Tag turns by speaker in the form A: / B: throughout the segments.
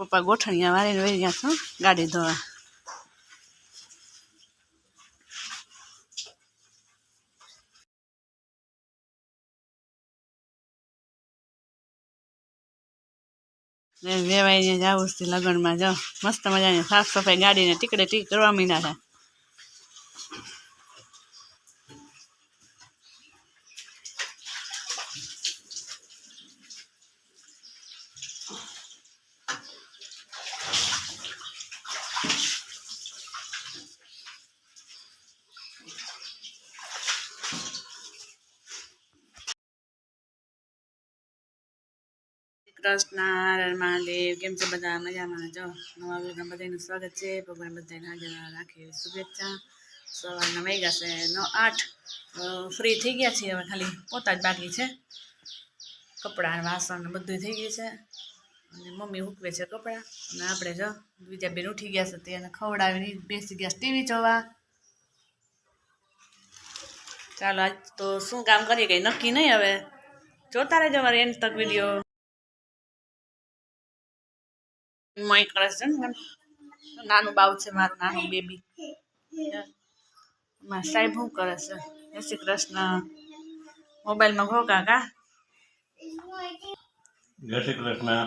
A: પપ્પા ગોઠણિયા વાળીને વહી ગયા છો, ગાડી ધોવા. વેવાઈને જવું છે લગ્નમાં જાઓ મસ્ત મજાની સાફ સફાઈ ગાડીને ટીકડે ટીક કરવા મીના છે. કૃષ્ણ મહાદેવ, કેમ છે બધા? મજામાં જો નવા વ્લોગમાં બધાનું સ્વાગત છે. ભગવાન બધાને હાજર રાખે શુભેચ્છા. સવારના વાગ્યા છે નો આઠ. ફ્રી થઈ ગયા છીએ હવે ખાલી પોતા જ બાકી છે. કપડાં, વાસણ બધું થઈ ગયું છે. અને મમ્મી હૂકવે છે કપડાં. અને આપણે જો બીજા બેન ઉઠી ગયા છે તેને ખવડાવીને બેસી ગયા ટીવી જોવા. ચાલો આજ તો શું કામ કરીએ? કંઈ નક્કી નહીં હવે. જોતા રહેજો મારે એન્ડ તક વીડિયો. મય કરે છે ને નાનું બાવ છે મારું નાનું બેબી. માં સાહેબ શું કરે છે? જય શ્રી કૃષ્ણ. મોબાઈલમાં ઘોકા કાકા.
B: જય શ્રી કૃષ્ણ.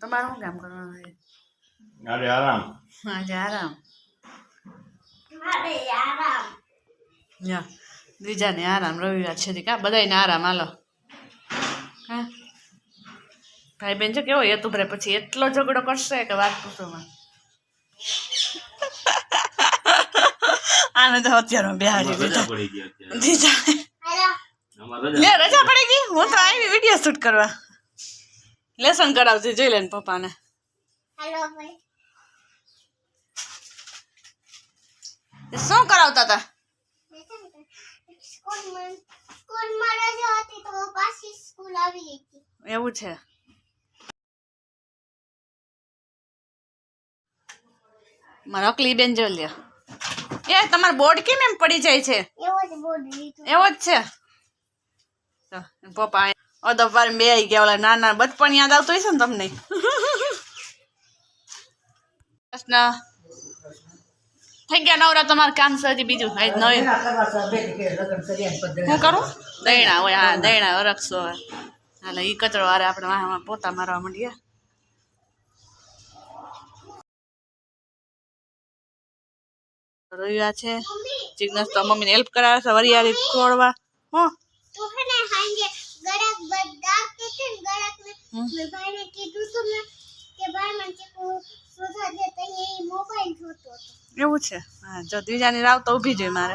A: તમારું શું કામ કરવાનું છે?
B: આજે આરામ.
A: આજે આરામ. યા બીજાને આરામ. રવિવાર છે કા? બધાને આરામ. હાલો. હા ભાઈ બેન છે કેવો હેતુ ભરે પછી એટલો ઝઘડો કરશે કે વાત પૂછોમાં આને તો અત્યારે બિહારી દીધા.
B: પડી ગઈ
A: દીધા. લે
B: રજા
A: રજા પડી ગઈ? હું તો આવી વીડિયો શૂટ કરવા. લેસન કરાવજે જોઈ લે ને પપ્પાને શું કરાવતા હતા. એવું છે. મારા અકલી બેન જો લ્યો. એ તમાર બોર્ડ કેમ એમ પડી જાય છે? એવો જ છે? તો, પપ્પા ઓ વાર બે આવી ગયા ઓલા નાના બચપણ યાદ આવતું હશે ને તમને? કૃષ્ણ થઈ ગયા નવરા તમારું કામ છે હજી બીજું? આજ નવી. હું કરું? દૈણા હોય હા દૈણા હોય. હાલે ઈ કચરો વારે આપણે પોતા મારવા માંડીએ. રવિવાર છે. જિજ્ઞાસ તો મમ્મીને હેલ્પ કરાવે છે વરિયાળી છોડવા હો. એવું છે. હા જો દ્વિજાની રાવ તો ઊભી જોઈએ મારે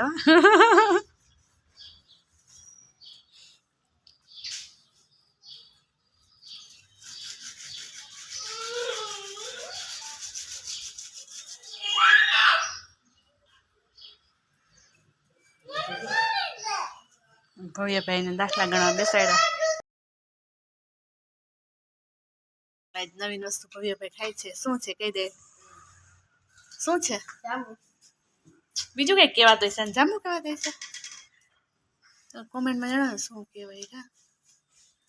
A: ભવ્યભાઈને દાખલા ગણવા બેસાડ્યા. નવીન વસ્તુ ભવ્યભાઈ ખાય છે. શું છે? કહી દે. શું છે? બીજું કઈ કહેવાતું છે? ને કેવા હશે છે? કોમેન્ટમાં જણાવો શું કહેવાય કા?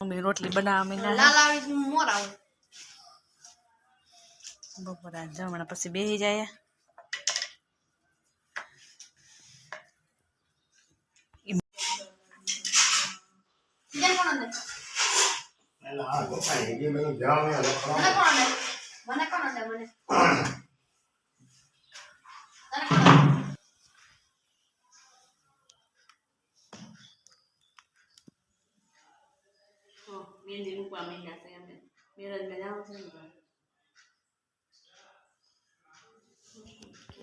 A: મમ્મી રોટલી બનાવવા માંડ્યા બપોરા જમણા પછી બેસી જાય. મહેંદી મૂકવા માંડ્યા છે અમે મેરજમાં જાવ છે ને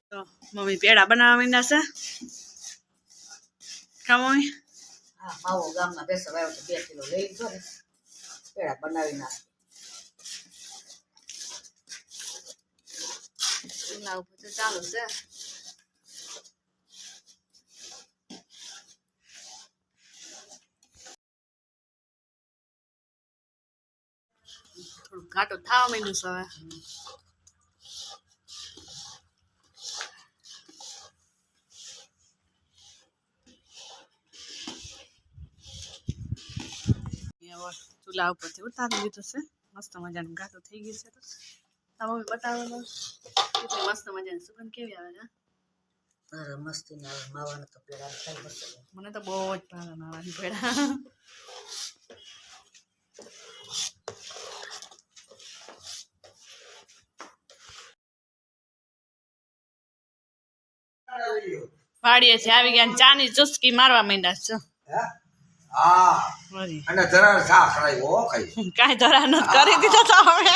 A: તો મમ્મી પેડા બનાવવા માંડ્યા છે કા મમ્મી
C: હા માવો ગામના બેસર આવ્યો તો બે કિલો લઈ લીધો ને પેડા બનાવી નાખ.
A: ઉપર તો ચાલુ છે. થોડું ઘાટું થવા માંડ્યું છે હવે હવે ચૂલા ઉપરથી ઉતારી લીધું છે. મસ્ત મજાનું ઘાટું થઈ ગયું છે તો. તમે કેટલી મસ્ત મજાની સુગંધ કેવી આવે છે
C: તારે મસ્તી ના આવે માવાનો તો પેલા થાય
A: મને તો બહુ જ ભાવે માવાની પેડા વાડીએ છે આવી ગયા ને ચાની ચુસ્કી મારવા માંડ્યા છે.
D: હા. અને ધરાર શાક રાખ્યો ખાઈ.
A: કાંઈ નથી કરી દીધો તો અમે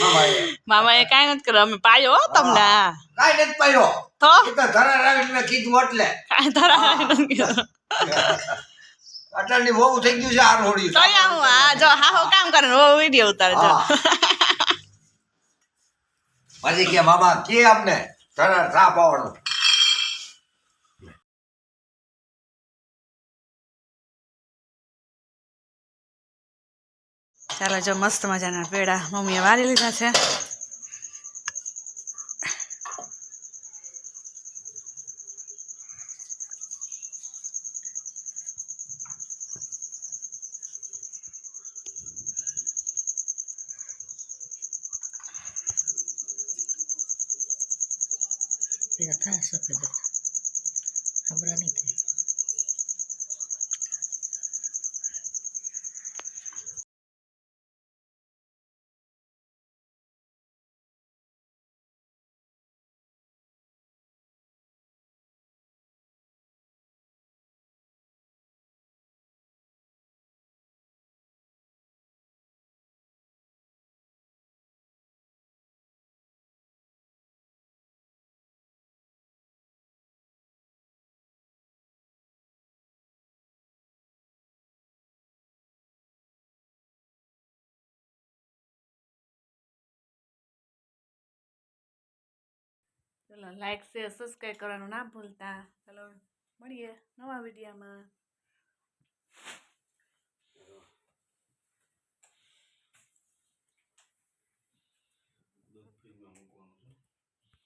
D: મામાએ.
A: મામાએ કાંઈ નથી કર્યું. અમે પાયો હો તમને.
D: કાંઈ નથી પાયો.
A: તો?
D: ધરાર આવીને કીધું એટલે.
A: કાંઈ ધરા નથી કીધું.
D: અટલની બહુ થઈ ગયું છે આ રોડ્યું.
A: તો હું આ જો હા હું કામ કરે ને વીડિયો ઉતારે જો.
D: પછી કે મામા કે આપને ધરાર સાફ પાવાનું
A: ચાલો જો મસ્ત મજાના પેડા મમ્મીએ વાળી લીધા છે.
C: પેલા થાય સફેદ ખબર નહીં થાય.
A: ચલો લાઈક શેર સબસ્ક્રાઈબ કરવાનું ના ભૂલતા. ચલો મળીએ નવા વિડીયોમાં.